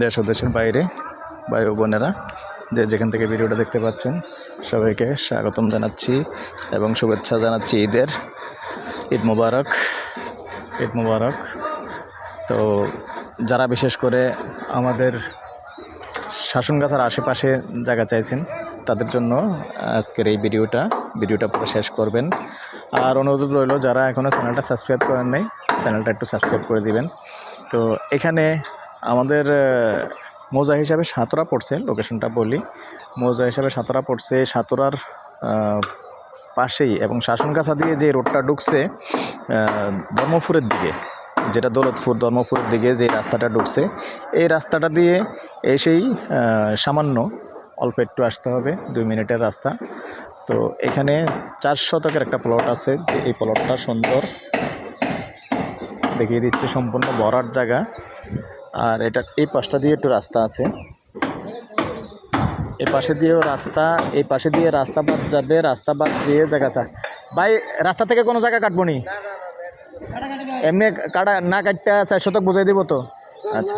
দেশ ও দেশের বাইরে ও বোনেরা, যে যেখান থেকে ভিডিওটা দেখতে পাচ্ছেন, সবাইকে স্বাগতম জানাচ্ছি এবং শুভেচ্ছা জানাচ্ছি ঈদের। ঈদ মুবারক। ঈদ মুবারক। তো যারা বিশেষ করে আমাদের শাসনগাছার আশেপাশে জায়গা চাইছেন, তাদের জন্য আজকের এই ভিডিওটা ভিডিওটা শেষ করবেন। আর অনুরোধ রইল, যারা এখনও চ্যানেলটা সাবস্ক্রাইব করেন নাই চ্যানেলটা একটু সাবস্ক্রাইব করে দিবেন। তো এখানে আমাদের মোজা হিসাবে সাতরা পড়ছে লোকেশনটা বলি। মৌজা হিসাবে সাতরা পড়ছে, সাতরার পাশেই এবং শাসনগাছা দিয়ে যে রোডটা ঢুকছে ধর্মপুরের দিকে, যেটা দৌলতপুর, ধর্মপুরের দিকে যে রাস্তাটা ঢুকছে, এই রাস্তাটা দিয়ে এসেই সামান্য অল্প একটু আসতে হবে, দুই মিনিটের রাস্তা। তো এখানে চার শতকের একটা প্লট আছে, যে এই প্লটটা সুন্দর। দেখিয়ে দিচ্ছে সম্পূর্ণ বড়ার জায়গা। আর এটা এই পাশটা দিয়ে একটু রাস্তা আছে। এই পাশে দিয়েও রাস্তা এই পাশে দিয়ে রাস্তা বাদ যাবে রাস্তা বাদ যেয়ে জায়গা চা ভাই রাস্তা থেকে কোনো জায়গা কাটবো নি? এমনি কাটা না কাটতে চার শতক বুঝাই দিব তো? আচ্ছা।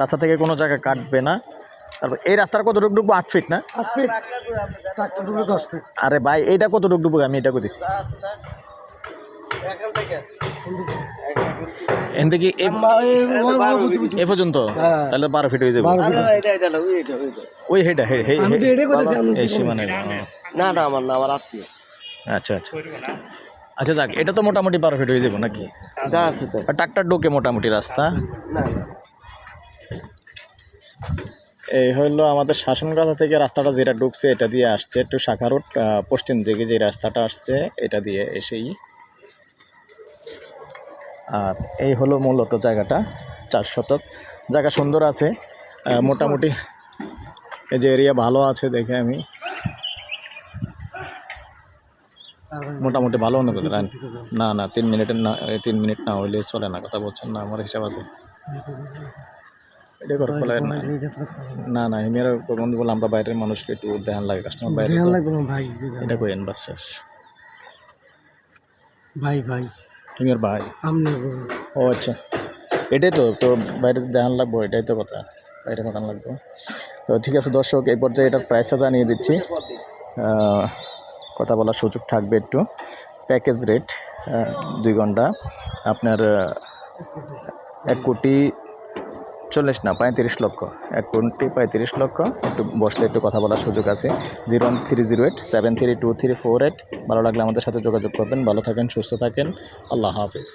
রাস্তা থেকে কোনো জায়গা কাটবে না। তারপর এই রাস্তার কতটুকু ডুববো? আট ফিট না? আরে ভাই এইটা কতটুকু ডুববো? আমি এটা করেছি এখান থেকে এ- এ পর্যন্ত? তাহলে বারো ফিট হয়ে যাবে। ওই হেডা হে হে এই সীমানের না না আমার না আমার আত্মীয়। আচ্ছা আচ্ছা। আচ্ছা যাক এটা তো মোটামুটি বারো ফিট হয়ে যাবে নাকি? যা আছে তাই। ট্রাক্টর ঢোকে মোটামুটি রাস্তা। এই হলো আমাদের শাসনগাছা থেকে রাস্তাটা যেটা ঢুকছে এটা দিয়ে আসছে একটু শাখা রোড আহ, পশ্চিম দিকে যে রাস্তাটা আসছে এটা দিয়ে এসেই আর এই হলো মূলত জায়গাটা চার শতক। জায়গা সুন্দর আছে মোটামুটি এই যে এরিয়া ভালো আছে দেখে আমি। মোটামুটি ভালো মনে করি না না তিন মিনিটের না তিন মিনিট না হইলে চলে না কথা বলছেন না আমার হিসাব আছে। এটা কথা না। না না এমনি বন্ধু বলে আমরা বাইরের মানুষকে একটু ধ্যান লাগে কাস্টমার বাইরে এটা কইেন বাস শেষ। ভাই ভাই। তুমি আর ভাই? আমি ও আচ্ছা। এটাই তো তো বাইরে দেখান লাগবো এটাই তো কথা। বাইরে দেখান লাগবো। তো ঠিক আছে দর্শক এই পর্যায়ে এটার প্রাইসটা জানিয়ে দিচ্ছি। কথা বলার সুযোগ থাকবে একটু। প্যাকেজ রেট দুই ঘণ্টা। আপনার এক কোটি চল্লিশ না, পঁয়ত্রিশ লক্ষ। এক কোটি পঁয়ত্রিশ লক্ষ। একটু বসলে একটু কথা বলার সুযোগ আছে। Zero one three zero eight, seven three two three four eight. ভালো লাগলে আমাদের সাথে যোগাযোগ করবেন। ভালো থাকেন, সুস্থ থাকেন। আল্লাহ হাফিজ।